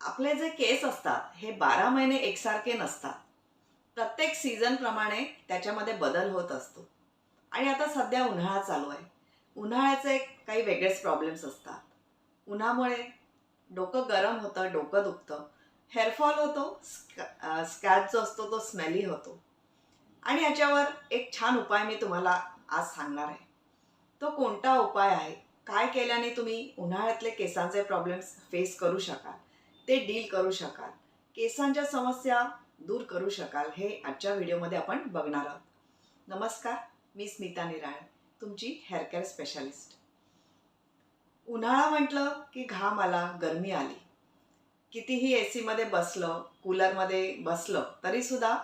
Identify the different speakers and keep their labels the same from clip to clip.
Speaker 1: आपले जे केस असतात हे बारा महिने एकसारखे नसतात. प्रत्येक सीझनप्रमाणे त्याच्यामध्ये बदल होत असतो. आणि आता सध्या उन्हाळा चालू आहे. उन्हाळ्याचे काही वेगळेच प्रॉब्लेम्स असतात. उन्हामुळे डोकं गरम होतं डोकं दुखतं. हेअरफॉल होतो स्कॅ स्कॅच जो असतो तो स्मेली होतो. आणि याच्यावर एक छान उपाय मी तुम्हाला आज सांगणार आहे. तो कोणता उपाय आहे? काय केल्याने तुम्ही उन्हाळ्यातले केसांचे प्रॉब्लेम्स फेस करू शकाल? ते डील करू शकाल. केसांच्या समस्या दूर करू शकाल हे आजच्या व्हिडिओमध्ये आपण बघणार आहोत. नमस्कार मी स्मिता निराळ तुमची हेअर केअर स्पेशालिस्ट उन्हाळा म्हटलं की घाम आला गरमी आली. कितीही ए सीमध्ये बसलं कूलरमध्ये बसलं तरीसुद्धा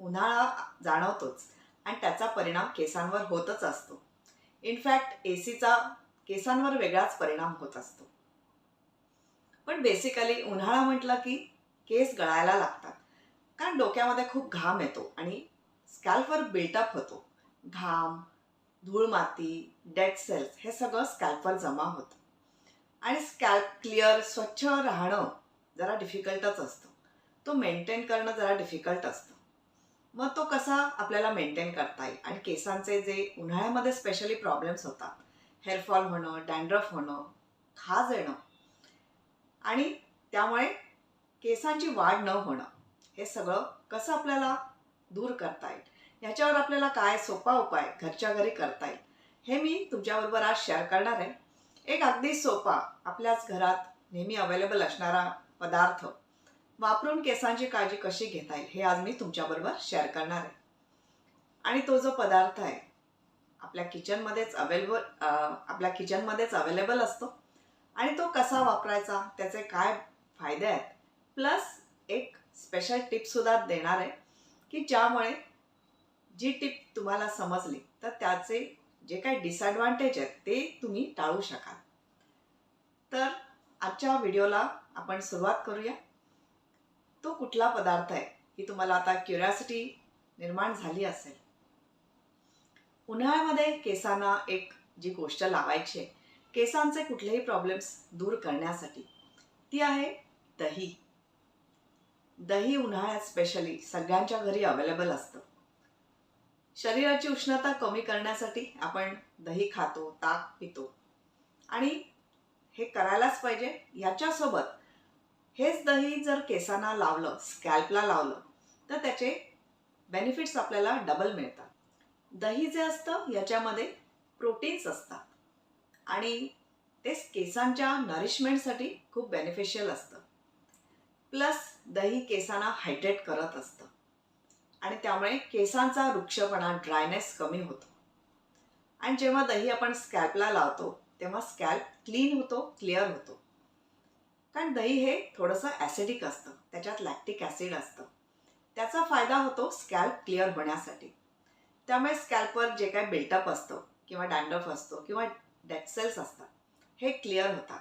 Speaker 1: उन्हाळा जाणवतोच आणि त्याचा परिणाम केसांवर होतच असतो. इनफॅक्ट ए सीचा केसांवर वेगळाच परिणाम होत असतो. पण बेसिकली उन्हाळा म्हटलं की केस गळायला लागतात. कारण डोक्यामध्ये खूप घाम येतो आणि स्कॅल्फवर बिल्टअप होतो. घाम धूळ माती डेड सेल्स हे सगळं स्कॅल्फवर जमा होतं. आणि स्कॅल्प क्लिअर स्वच्छ राहणं जरा डिफिकल्टच असतं. तो मेंटेन करणं जरा डिफिकल्ट असतं. मग तो कसा आपल्याला मेंटेन करता येईल? आणि केसांचे जे उन्हाळ्यामध्ये स्पेशली प्रॉब्लेम्स होतात हेअरफॉल होणं डँड्रफ होणं खाज येणं आणि त्यामुळे केसांची वाढ न होणं हे सगळं कसं आपल्याला दूर करता येईल? ह्याच्यावर आपल्याला काय सोपा उपाय घरच्या घरी करता येईल? हे मी तुमच्याबरोबर आज शेअर करणार आहे. एक अगदी सोपा आपल्याच घरात नेहमी अवेलेबल असणारा पदार्थ वापरून केसांची काळजी कशी घेता येईल हे आज मी तुमच्याबरोबर शेअर करणार आहे. आणि तो जो पदार्थ आहे आपल्या किचनमध्येच अवेलेबल आपल्या किचनमध्येच अवेलेबल असतो आणि तो कसा वापरायचा त्याचे काय फायदे आहेत? प्लस एक स्पेशल टिपसुद्धा देणार आहे की ज्यामुळे जी टिप तुम्हाला समजली तर त्याचे जे काही डिसॲडव्हान्टेज आहेत ते तुम्ही टाळू शकाल. तर आजच्या व्हिडिओला आपण सुरुवात करूया. तो कुठला पदार्थ आहे ही तुम्हाला आता क्युरियासिटी निर्माण झाली असेल. उन्हाळ्यामध्ये केसांना एक जी गोष्ट लावायची आहे केसांचे कुठलेही प्रॉब्लेम्स दूर करण्यासाठी. ती आहे दही. दही उन्हाळ्यात स्पेशली सगळ्यांच्या घरी अवेलेबल असतं. शरीराची उष्णता कमी करण्यासाठी आपण दही खातो ताक पितो. आणि हे करायलाच पाहिजे. याच्यासोबत हेच दही जर केसांना लावलं स्कॅल्पला लावलं तर त्याचे बेनिफिट्स आपल्याला डबल मिळतात. दही जे असतं याच्यामध्ये प्रोटीन्स असतात. आणि ते केसांच्या नरिशमेंटसाठी खूप बेनिफिशियल असतं. प्लस दही केसांना हायड्रेट करत असतं. आणि त्यामुळे केसांचा वृक्षपणा ड्रायनेस कमी होतो. आणि जेव्हा दही आपण स्कॅल्पला लावतो तेव्हा स्कॅल्प क्लीन होतो क्लिअर होतो. कारण दही हे थोडंसं ॲसिडिक असतं. त्याच्यात लॅक्टिक ॲसिड असतं. त्याचा फायदा होतो स्कॅल्प क्लिअर होण्यासाठी. त्यामुळे स्कॅल्पवर जे काय बिल्टअप असतं किंवा डँडफ असतो किंवा डेड सेल्स असतात. हे क्लिअर होतात.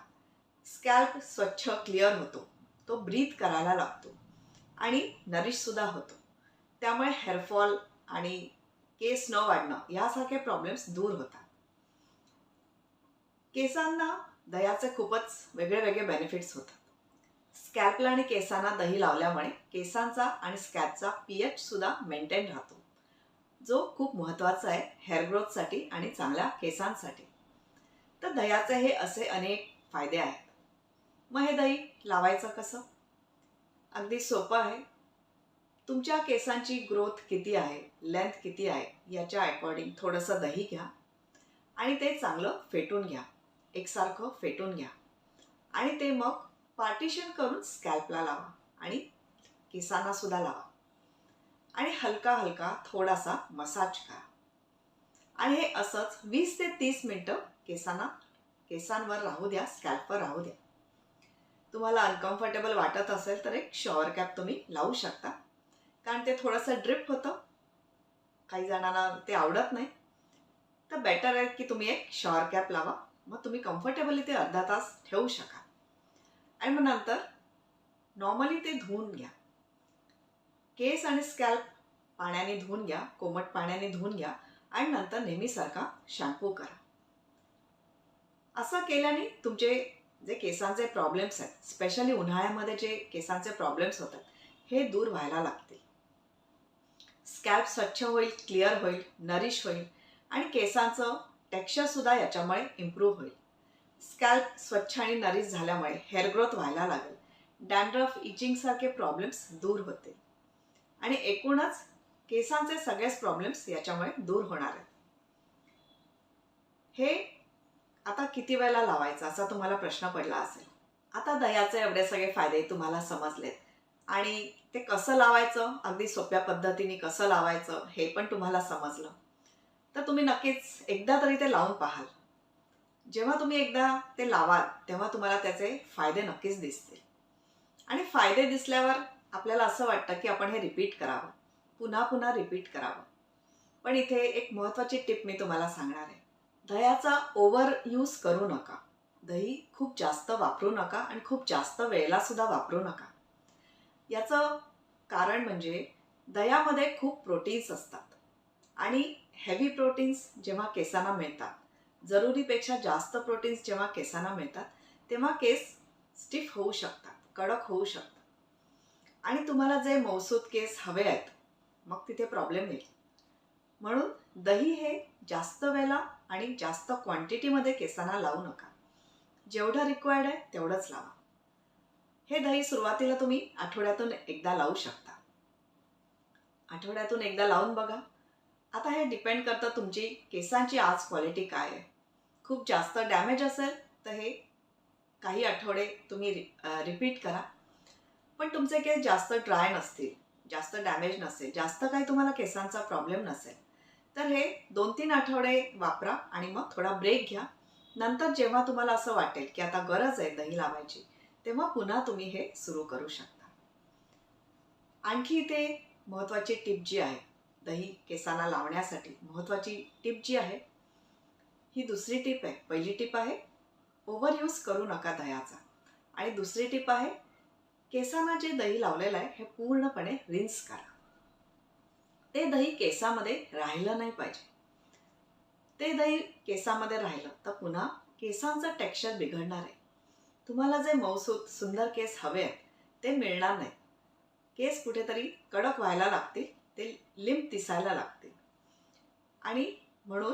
Speaker 1: स्कॅल्प स्वच्छ क्लिअर होतो. तो ब्रीथ करायला लागतो. आणि नरिशसुद्धा होतो. त्यामुळे हेअरफॉल आणि केस न वाढणं यासारखे प्रॉब्लेम्स दूर होतात. केसांना दह्याचे खूपच वेगळे वेगळे बेनिफिट्स होतात. स्कॅल्पला आणि केसांना दही लावल्यामुळे केसांचा आणि स्कॅल्पचा पी एचसुद्धा मेंटेन राहतो. जो खूप महत्त्वाचा आहे हेअर ग्रोथसाठी आणि चांगल्या केसांसाठी. तर दह्याचे हे असे अनेक फायदे आहेत. मग हे दही लावायचं कसं? अगदी सोपं आहे. तुमच्या केसांची ग्रोथ किती आहे? लेंथ किती आहे? याच्या अकॉर्डिंग थोडंसं दही घ्या. आणि ते चांगलं फेटून घ्या. एकसारखं फेटून घ्या. आणि ते मग पार्टिशन करून स्कॅल्पला लावा आणि केसांना सुद्धा लावा. आणि हलका हलका थोडासा मसाज करा. आणि हे असंच वीस ते तीस मिनटं केसांना केसांवर राहू द्या स्कॅल्पवर राहू द्या. तुम्हाला अनकम्फर्टेबल वाटत असेल तर एक शॉवर कॅप तुम्ही लावू शकता. कारण ते थोडंसं ड्रिप होतं. काही जणांना ते आवडत नाही. तर बेटर आहे की तुम्ही एक शॉवर कॅप लावा. मग तुम्ही कम्फर्टेबली ते अर्धा तास ठेवू शकाल. आणि मग नंतर नॉर्मली ते धुवून घ्या. केस आणि स्कॅल्प पाण्याने धुवून घ्या कोमट पाण्याने धुवून घ्या. आणि नंतर नेहमीसारखा शॅम्पू करा. असं केल्याने तुमचे जे केसांचे प्रॉब्लेम्स आहेत स्पेशली उन्हाळ्यामध्ये जे केसांचे प्रॉब्लेम्स होतात हे दूर व्हायला लागतील. स्कॅल्प स्वच्छ होईल क्लिअर होईल नरिश होईल आणि केसांचं टेक्स्चरसुद्धा याच्यामुळे इम्प्रूव्ह होईल. स्कॅल्प स्वच्छ आणि नरिश झाल्यामुळे हेअर ग्रोथ व्हायला लागेल. डॅन्ड्रफ इचिंगसारखे प्रॉब्लेम्स दूर होतील आणि एकूणच केसांचे सगळेच प्रॉब्लेम्स याच्यामुळे दूर होणार आहेत. हे आता किती वेळेला लावायचं असा तुम्हाला प्रश्न पडला असेल? आता दह्याचे एवढे सगळे फायदे तुम्हाला समजलेत. आणि ते कसं लावायचं? अगदी सोप्या पद्धतीने कसं लावायचं? हे पण तुम्हाला समजलं. तर तुम्ही नक्कीच एकदा तरी ते लावून पाहाल. जेव्हा तुम्ही एकदा ते लावाल तेव्हा तुम्हाला त्याचे फायदे नक्कीच दिसतील. आणि फायदे दिसल्यावर आपल्याला असं वाटतं की आपण हे रिपीट करावं. पुन्हा पुन्हा रिपीट करावं. पण इथे एक महत्त्वाची टिप मी तुम्हाला सांगणार आहे. दह्याचा ओव्हर यूज करू नका. दही खूप जास्त वापरू नका आणि खूप जास्त वेळेलासुद्धा वापरू नका. याचं कारण म्हणजे दह्यामध्ये खूप प्रोटीन्स असतात. आणि हेवी प्रोटीन्स जेव्हा केसांना मिळतात जरुरीपेक्षा जास्त प्रोटीन्स जेव्हा केसांना मिळतात तेव्हा केस स्टिफ होऊ शकतात कडक होऊ शकतात. आणि तुम्हाला जे मौसूद केस हवे आहेत मग तिथे प्रॉब्लेम येईल म्हणून दही हे जास्त वेळेला आणि जास्त क्वांटिटीमध्ये केसांना लावू नका. जेवढं रिक्वायर्ड आहे तेवढंच लावा. हे दही सुरुवातीला तुम्ही आठवड्यातून एकदा लावू शकता. आठवड्यातून एकदा लावून बघा. आता हे डिपेंड करतं तुमची केसांची आज क्वालिटी काय आहे. खूप जास्त डॅमेज असेल तर हे काही आठवडे तुम्ही रिपीट करा. पण तुमचे केस जास्त ड्राय नसतील जास्त डॅमेज नसेल जास्त काही तुम्हाला केसांचा प्रॉब्लेम नसेल तर हे दोन तीन आठवडे वापरा आणि मग थोडा ब्रेक घ्या. नंतर जेव्हा तुम्हाला असं वाटेल की आता गरज आहे दही लावायची तेव्हा पुन्हा तुम्ही हे सुरू करू शकता. आणखी इथे महत्त्वाची टिप जी आहे दही केसाला लावण्यासाठी महत्त्वाची टिप जी आहे ही दुसरी टिप आहे. पहिली टिप आहे ओव्हर यूज करू नका दह्याचा. आणि दुसरी टिप आहे केसांना जे दही लावलेलं आहे हे पूर्णपणे रिन्स करा. ते दही केसामध्ये राहिलं नाही पाहिजे. ते दही केसामध्ये राहिलं तर पुन्हा केसांचं टेक्स्चर बिघडणार आहे. तुम्हाला जे मौसूद सुंदर केस हवे आहेत ते मिळणार नाही. केस कुठेतरी कडक व्हायला लागतील ते लिंब दिसायला लागतील. आणि म्हणून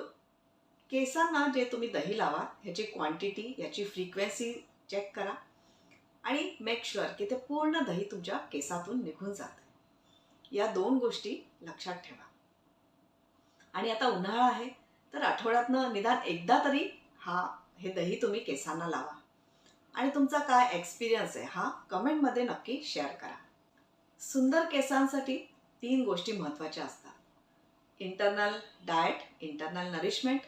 Speaker 1: केसांना जे तुम्ही दही लावा ह्याची क्वांटिटी याची फ्रिक्वेन्सी चेक करा. आणि मेक शुअर की ते पूर्ण दही तुमच्या केसातून निघून जातं. या दोन गोष्टी लक्षात ठेवा. आणि आता उन्हाळा आहे तर आठवड्यातनं निदान एकदा तरी हा हे दही तुम्ही केसांना लावा. आणि तुमचा काय एक्सपिरियन्स आहे हा कमेंटमध्ये नक्की शेअर करा. सुंदर केसांसाठी तीन गोष्टी महत्त्वाच्या असतात. Internal diet internal nourishment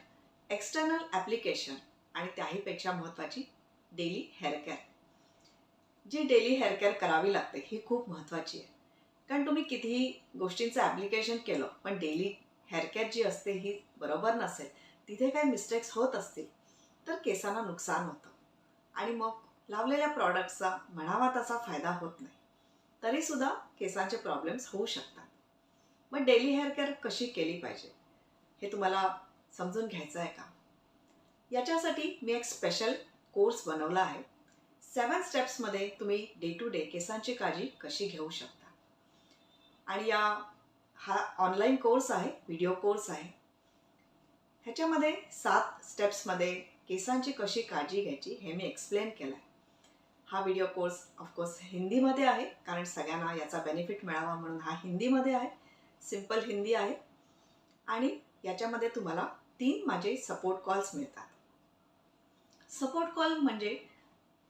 Speaker 1: external application आणि त्याहीपेक्षा महत्त्वाची डेली हेअरकेअर जी डेली हेअरकेअर करावी लागते ही खूप महत्त्वाची आहे. कारण तुम्ही कितीही गोष्टींचं ॲप्लिकेशन केलं पण डेली हेअरकेअर जी असते ही बरोबर नसेल तिथे काही मिस्टेक्स होत असतील तर केसांना नुकसान होतं. आणि मग लावलेल्या प्रॉडक्टचा म्हणावा तसा फायदा होत नाही. तरीसुद्धा केसांचे प्रॉब्लेम्स होऊ शकतात. मग डेली हेअरकेअर कशी केली पाहिजे? हे तुम्हाला समजून घ्यायचं आहे का? याच्यासाठी मी एक स्पेशल कोर्स बनवला आहे. सेवन स्टेप्समध्ये तुम्ही डे टू डे केसांची काळजी कशी घेऊ शकता? आणि या हा ऑनलाईन कोर्स आहे व्हिडिओ कोर्स आहे. ह्याच्यामध्ये सात स्टेप्समध्ये केसांची कशी काळजी घ्यायची हे मी एक्सप्लेन केलं आहे हा व्हिडिओ कोर्स ऑफकोर्स हिंदीमध्ये आहे कारण सगळ्यांना याचा बेनिफिट मिळावा म्हणून हा हिंदीमध्ये आहे. सिंपल हिंदी आहे. आणि याच्यामध्ये तुम्हाला तीन माझे सपोर्ट कॉल्स मिळतात. सपोर्ट कॉल म्हणजे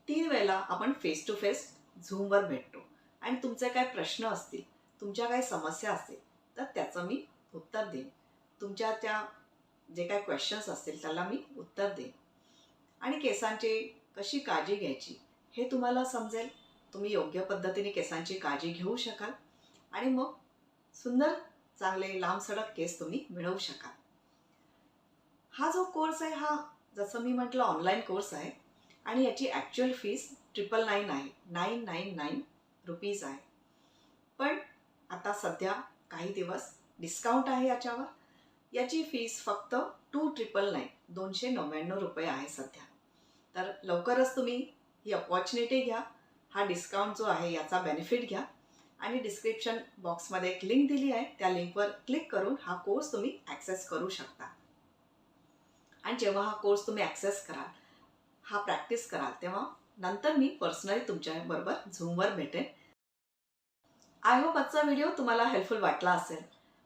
Speaker 1: तीन वेळेला आपण फेस टू फेस झूमवर भेटतो. आणि तुमचे काय प्रश्न असतील तुमच्या काही समस्या असतील तर त्याचं मी उत्तर देईन. तुमच्या त्या जे काही क्वेश्चन्स असतील त्याला मी उत्तर देईन. आणि केसांची कशी काळजी घ्यायची हे तुम्हाला समजेल. तुम्ही योग्य पद्धतीने केसांची काळजी घेऊ शकाल. आणि मग सुंदर चांगले लांब सडक केस तुम्ही मिळवू शकाल. हा जो कोर्स आहे हा जसं मी म्हटलं ऑनलाईन कोर्स आहे. आणि याची ॲक्च्युअल फीस ट्रिपल नाईन आहे. नाईन नाईन नाईन रुपीज आहे. पण आता सध्या काही दिवस डिस्काउंट आहे याच्यावर. याची फीस फक्त टू ट्रिपल नाईन दोनशे नव्याण्णव रुपये आहे सध्या. तर लवकरच तुम्ही ही अपॉर्च्युनिटी घ्या. हा डिस्काउंट जो आहे याचा बेनिफिट घ्या. आणि डिस्क्रिप्शन बॉक्समध्ये एक लिंक दिली आहे. त्या लिंकवर क्लिक करून हा कोर्स तुम्ही ॲक्सेस करू शकता. आणि जेव्हा हा कोर्स तुम्ही ॲक्सेस कराल हा प्रॅक्टिस कराल तेव्हा नंतर मी पर्सनली तुमच्याबरोबर झूमवर भेटेन. आय होप आजचा व्हिडिओ तुम्हाला हेल्पफुल वाटला असेल.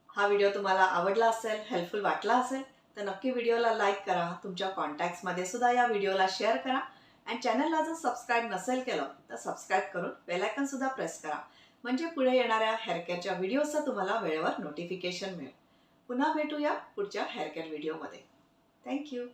Speaker 1: हा व्हिडिओ तुम्हाला आवडला असेल हेल्पफुल वाटला असेल तर नक्की व्हिडिओला लाईक करा. तुमच्या कॉन्टॅक्ट्समध्ये सुद्धा या व्हिडिओला शेअर करा. अँड चॅनलला जर सबस्क्राईब नसेल केलं तर सबस्क्राईब करून बेलायकन सुद्धा प्रेस करा. म्हणजे पुढे येणाऱ्या हेअरकेअरच्या व्हिडिओचं तुम्हाला वेळेवर नोटिफिकेशन मिळेल. पुन्हा भेटूया पुढच्या हेअरकेअर व्हिडिओमध्ये थँक्यू